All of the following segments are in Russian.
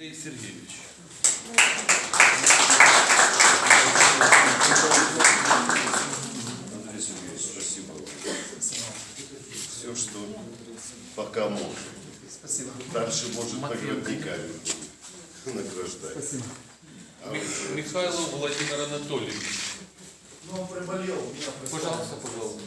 Андрей Сергеевич. Андрей Сергеевич, спасибо. Все, что пока можно. Спасибо. Дальше может наградниками награждать. Спасибо. Мих- Михайлов Владимир Анатольевич. Ну, он приболел, у меня Пожалуйста, пожалуйста.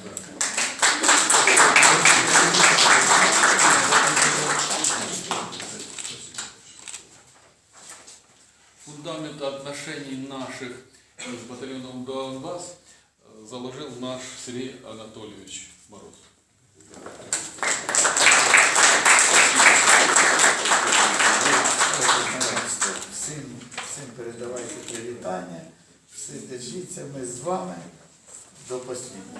Отношений наших с батальоном Донбасс заложил наш Сергей Анатольевич Мороз. Всім, всім передавайте привітання, всі держіться, ми з вами до останнього.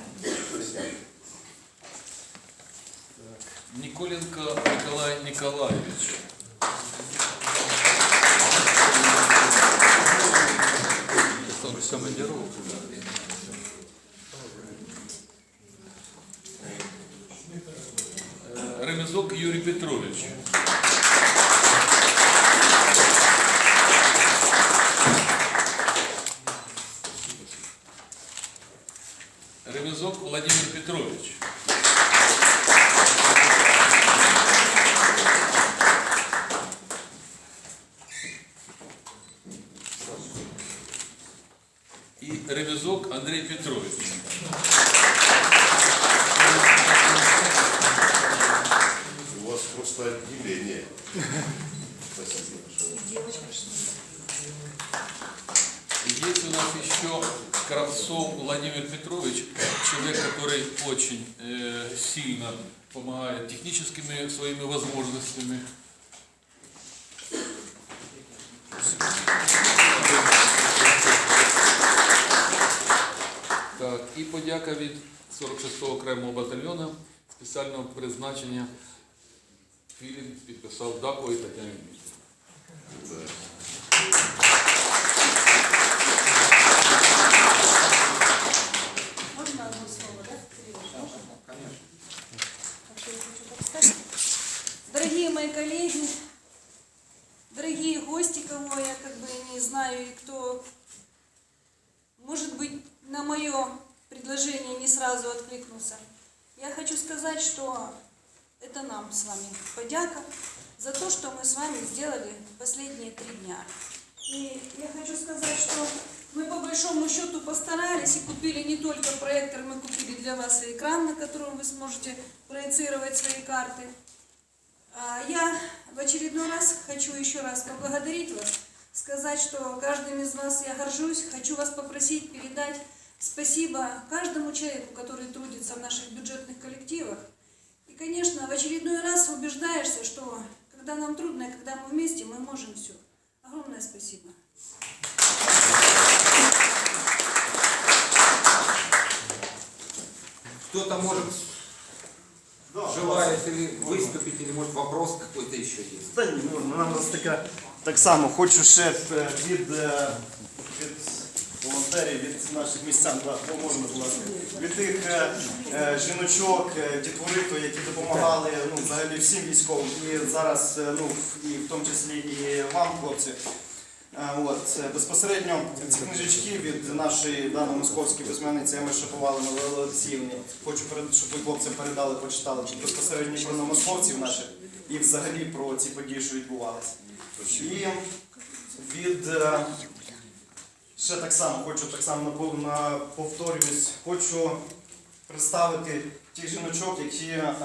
Николенко Николай Николаевич. Командировку. Э, Ремезок Юрий Петрович. Ремезок Владимир Петрович. И Ревизок Андрей Петрович. У вас просто отделение. Спасибо. Есть у нас еще Кравцов Владимир Петрович, человек, который очень э, сильно помогает техническими своими возможностями. І подяка від 46-го окремого батальйону спеціального призначення. Філін підписав Дакової Тетяні Дмитрівні. Да. Можно одно слово? Конечно. так сказать. Дорогие мои дорогие гости, кого я как бы не знаю и кто, может быть, на мое предложение не сразу откликнулся. Я хочу сказать, что это нам с вами подяка за то, что мы с вами сделали последние три дня. И я хочу сказать, что мы по большому счету постарались и купили не только проектор, мы купили для вас и экран, на котором вы сможете проецировать свои карты. А Я в очередной раз хочу еще раз поблагодарить вас, сказать, что каждым из вас я горжусь, хочу вас попросить передать спасибо каждому человеку, который трудится в наших бюджетных коллективах. И, конечно, в очередной раз убеждаешься, что когда нам трудно, и когда мы вместе, мы можем все. Огромное спасибо. Кто-то может желает или выступить, или может вопрос какой-то еще есть. Та ні, можна. Нам нас така так само. Хочу ще е, від, е, від волонтерів, від наших містян, можна, будь від тих е, е, жіночок, е, дітворито, які допомагали ну, взагалі всім військовим, і зараз, ну, і в тому числі і вам, хлопці. От, безпосередньо ці книжечки від нашої даної московської письменниці Еми Шаповали Новели Олексіївні. Хочу, щоб ви хлопцям передали, почитали безпосередньо про московців наших і взагалі про ці події, що відбувалися. І від ще так само, хочу так само на- повторююсь, хочу представити тих жіночок, які е,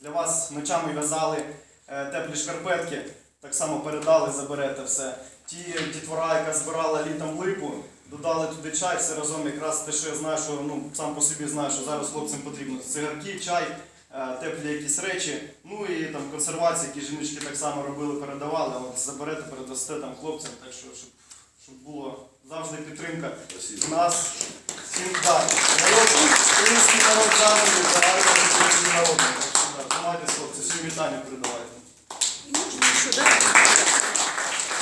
для вас ночами в'язали е, теплі шкарпетки, так само передали, заберете все. Ті дітвора, яка збирала літом липу, додали туди чай, все разом якраз те, що я знаю, що ну, сам по собі знаю, що зараз хлопцям потрібно. Цигарки, чай, е, теплі якісь речі, ну і там консервації, які жіночки так само робили, передавали. От заберете, передасте там хлопцям, так що щоб, щоб було завжди підтримка Спасибо. нас. Всім так. Народ, український народ загальний, загальний український народ. Так що, да, Тримайтесь, хлопці, всім вітання передавайте. И можно еще, да?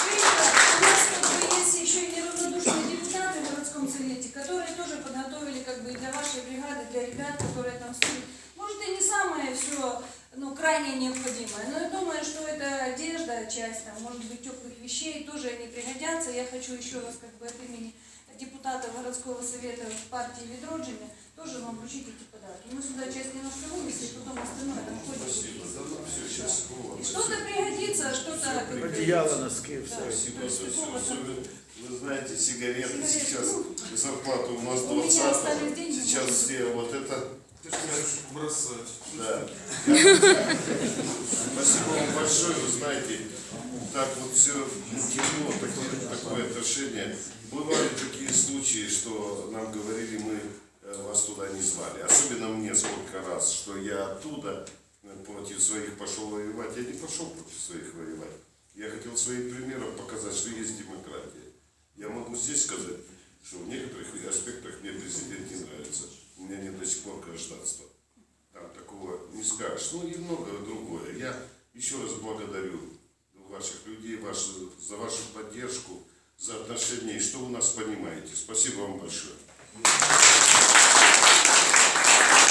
Видите, у нас как бы есть еще и неравнодушные депутаты в городском совете, которые тоже подготовили как бы для вашей бригады, для ребят, которые там служат. крайне необходимое, но я думаю, что это одежда, часть, там, может быть, теплых вещей, тоже они пригодятся. Я хочу еще раз как бы от имени депутатов городского совета партии Ведроджина тоже вам вручить эти подарки. Мы сюда часть немножко вынесли, потом остальное там ходит. Спасибо. Да, ну, все, сейчас. И Что-то пригодится, что-то... Одеяло, носки, все. да, Спасибо за все. вы знаете, сигареты Сигареты, сейчас, зарплата у нас у меня 20 остались деньги, Сейчас все вот это, Ты же бросать. да. Спасибо вам большое, вы знаете, так вот все тепло, такое, такое отношение. Бывали такие случаи, что нам говорили, мы э, вас туда не звали. Особенно мне сколько раз, что я оттуда э, против своих пошел воевать. Я не пошел против своих воевать. Я хотел своим примером показать, что есть демократия. Я могу здесь сказать, что в некоторых аспектах мне президент не нравится. У меня нет до сих пор гражданства. Там такого не скажешь. Ну и многое другое. Я еще раз благодарю ваших людей вашу, за вашу поддержку, за отношения и что вы нас понимаете. Спасибо вам большое.